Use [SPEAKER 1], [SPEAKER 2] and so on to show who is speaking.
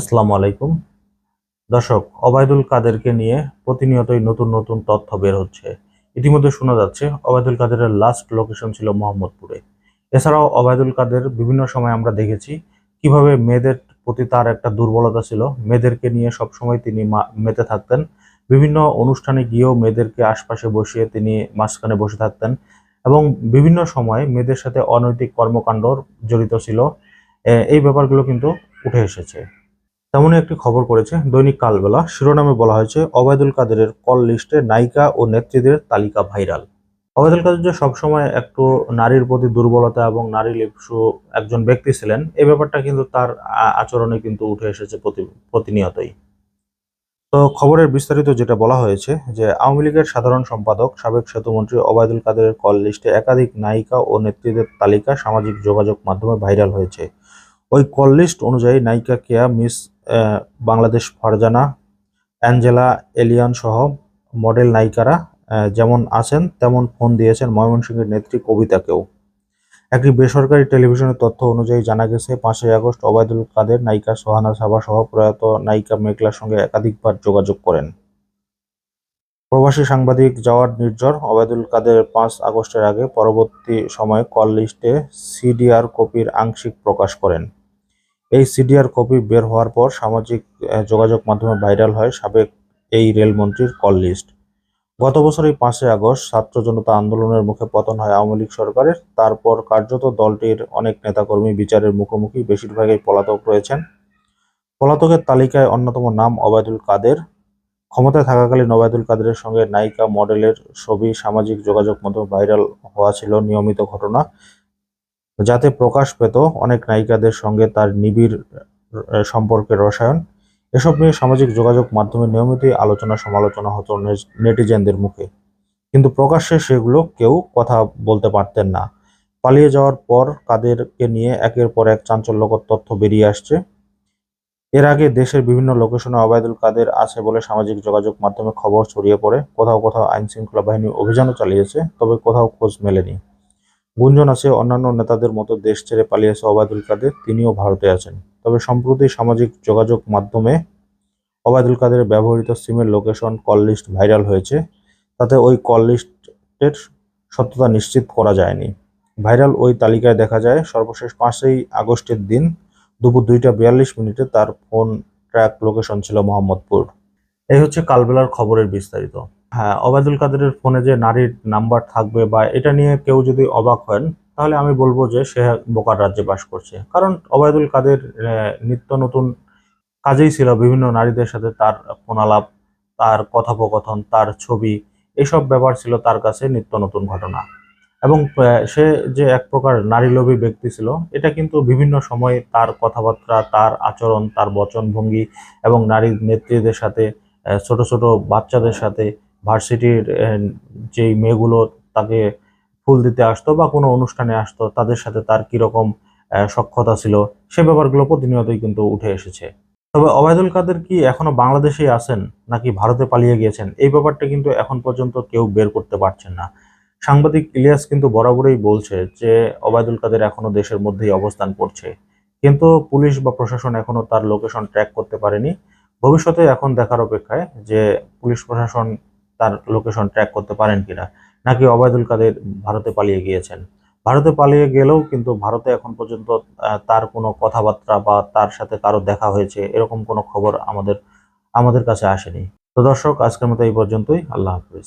[SPEAKER 1] আসসালামু আলাইকুম। দর্শক অবায়দুল কাদেরকে নিয়ে প্রতিনিয়তই নতুন নতুন তথ্য বের হচ্ছে। ইতিমধ্যে শোনা যাচ্ছে অবায়দুল কাদেরের লাস্ট লোকেশন ছিল মোহাম্মদপুরে। এছাড়াও অবায়দুল কাদের বিভিন্ন সময় আমরা দেখেছি কীভাবে মেয়েদের প্রতি তার একটা দুর্বলতা ছিল। মেয়েদেরকে নিয়ে সবসময় তিনি মেতে থাকতেন। বিভিন্ন অনুষ্ঠানে গিয়েও মেয়েদেরকে আশপাশে বসিয়ে তিনি মাঝখানে বসে থাকতেন। এবং বিভিন্ন সময় মেয়েদের সাথে অনৈতিক কর্মকাণ্ড জড়িত ছিল। এই ব্যাপারগুলো কিন্তু উঠে এসেছে। তেমনই একটি খবর করেছে দৈনিক কালবেলা। শিরোনামে বলা হয়েছে, অবায়দুল কাদেরের কল লিস্টে নায়িকা ও নেত্রীদের তালিকা ভাইরাল। অবায়দুল কাদের যে সবসময় একটু নারীর প্রতি দুর্বলতা এবং নারী লিপসু একজন ব্যক্তি ছিলেন এই ব্যাপারটা কিন্তু তার আচরণে কিন্তু উঠে এসেছে প্রতি- প্রতিনিয়তই। তো খবরের বিস্তারিত যেটা বলা হয়েছে, যে আওয়ামী লীগের সাধারণ সম্পাদক, সাবেক সেতুমন্ত্রী অবায়দুল কাদেরের কল লিস্টে একাধিক নায়িকা ও নেত্রীদের তালিকা সামাজিক যোগাযোগ মাধ্যমে ভাইরাল হয়েছে। ওই কল লিস্ট অনুযায়ী নায়িকা কেয়া মিস বাংলাদেশ ফারজানা, অ্যাঞ্জেলা এলিয়ান সহ মডেল নায়িকারা যেমন আছেন, তেমন ফোন দিয়েছেন ময়মনসিংহের নেত্রী কবিতাকেও। একটি বেসরকারি টেলিভিশনের তথ্য অনুযায়ী জানা গেছে, পাঁচই আগস্ট ওবায়দুল কাদের নায়িকা সোহানা সাবা সহ প্রয়াত নায়িকা মেঘলার সঙ্গে একাধিকবার যোগাযোগ করেন। প্রবাসী সাংবাদিক জাওয়াদ নির্ঝর, ওবায়দুল কাদের পাঁচ আগস্টের আগে পরবর্তী সময়ে কল লিস্টে সিডিআর কপির আংশিক প্রকাশ করেন। এই সিডিআর কপি বের হওয়ার পর সামাজিক যোগাযোগ মাধ্যমে ভাইরাল হয় সাবেক এই রেলমন্ত্রীর কল লিস্ট। গত বছরই পাঁচই আগস্ট ছাত্র জনতা আন্দোলনের মুখে পতন হয় আওয়ামী লীগ সরকারের। তারপর কার্যত দলটির অনেক নেতাকর্মী বিচারের মুখোমুখি বেশিরভাগই পলাতক রয়েছেন। পলাতকের তালিকায় অন্যতম নাম অবায়দুল কাদের। ক্ষমতায় থাকাকালীন ওবায়দুল কাদেরের সঙ্গে নায়িকা মডেলের ছবি সামাজিক যোগাযোগ মাধ্যমে ভাইরাল হওয়া ছিল নিয়মিত ঘটনা। যাতে প্রকাশ পেত অনেক নায়িকাদের সঙ্গে তার নিবিড় সম্পর্কের রসায়ন। এসব নিয়ে সামাজিক যোগাযোগ মাধ্যমে নিয়মিতই আলোচনা সমালোচনা হতো নেটিজেনদের মুখে। কিন্তু প্রকাশ্যে সেগুলো কেউ কথা বলতে পারতেন না। পালিয়ে যাওয়ার পর কাদেরকে নিয়ে একের পর এক চাঞ্চল্যকর তথ্য বেরিয়ে আসছে। এর আগে দেশের বিভিন্ন লোকেশনে অবায়দুল কাদের আছে বলে সামাজিক যোগাযোগ মাধ্যমে খবর ছড়িয়ে পড়ে। কোথাও কোথাও আইন শৃঙ্খলা বাহিনী অভিযানও চালিয়েছে, তবে কোথাও খোঁজ মেলেনি। গুঞ্জন আছে অন্যান্য নেতাদের মতো দেশ ছেড়ে পালিয়েছে অবায়দুল কাদের, তিনিও ভারতে আছেন। তবে সম্প্রতি সামাজিক যোগাযোগ মাধ্যমে অবায়দুল কাদের ব্যবহৃত সিমের লোকেশন কল লিস্ট ভাইরাল হয়েছে। তাতে ওই কল লিস্টের সত্যতা নিশ্চিত করা যায়নি। ভাইরাল ওই তালিকায় দেখা যায়, সর্বশেষ পাঁচই আগস্টের দিন দুপুর দুইটা বিয়াল্লিশ মিনিটে তার ফোন ট্র্যাক লোকেশন ছিল মোহাম্মদপুর। এই হচ্ছে কালবেলার খবরের বিস্তারিত। হ্যাঁ অবায়দুল কাদেরের ফোনে যে নারীর নাম্বার থাকবে বা এটা নিয়ে কেউ যদি অবাক হন, তাহলে আমি বলব যে সে বোকার রাজ্যে বাস করছে। কারণ অবায়দুল কাদের নিত্য নতুন কাজেই ছিল বিভিন্ন নারীদের সাথে তার ফোনালাপ, তার কথোপকথন, তার ছবি, এসব ব্যাপার ছিল তার কাছে নিত্য নতুন ঘটনা। এবং সে যে এক প্রকার নারীলোভী ব্যক্তি ছিল, এটা কিন্তু বিভিন্ন সময়ে তার কথাবার্তা, তার আচরণ, তার বচনভঙ্গি এবং নারী নেত্রীদের সাথে ছোট ছোট বাচ্চাদের সাথে ভার্সিটির যেই মেয়েগুলো তাকে ফুল দিতে আসতো বা কোনো অনুষ্ঠানে আসতো, তাদের সাথে তার কীরকম সখ্যতা ছিল, সে ব্যাপারগুলো প্রতিনিয়তই কিন্তু উঠে এসেছে। তবে অবায়দুল কাদের কি এখনও বাংলাদেশেই আছেন নাকি ভারতে পালিয়ে গিয়েছেন? এই ব্যাপারটা কিন্তু এখন পর্যন্ত কেউ বের করতে পারছেন না। সাংবাদিক ইলিয়াস কিন্তু বরাবরই বলছে যে, অবায়দুল কাদের এখনও দেশের মধ্যেই অবস্থান করছে। কিন্তু পুলিশ বা প্রশাসন এখনও তার লোকেশন ট্র্যাক করতে পারেনি। ভবিষ্যতে এখন দেখার অপেক্ষায় যে পুলিশ প্রশাসন তার লোকেশন ট্র্যাক করতে পারেন কিনা, নাকি অবায়দুল কাদের ভারতে পালিয়ে গিয়েছেন? ভারতে পালিয়ে গেলেও কিন্তু ভারতে এখন পর্যন্ত তার কোনো কথাবার্তা বা তার সাথে কারও দেখা হয়েছে, এরকম কোনো খবর আমাদের আমাদের কাছে আসেনি। তো দর্শক, আজকের মতো এই পর্যন্তই। আল্লাহ হাফিজ।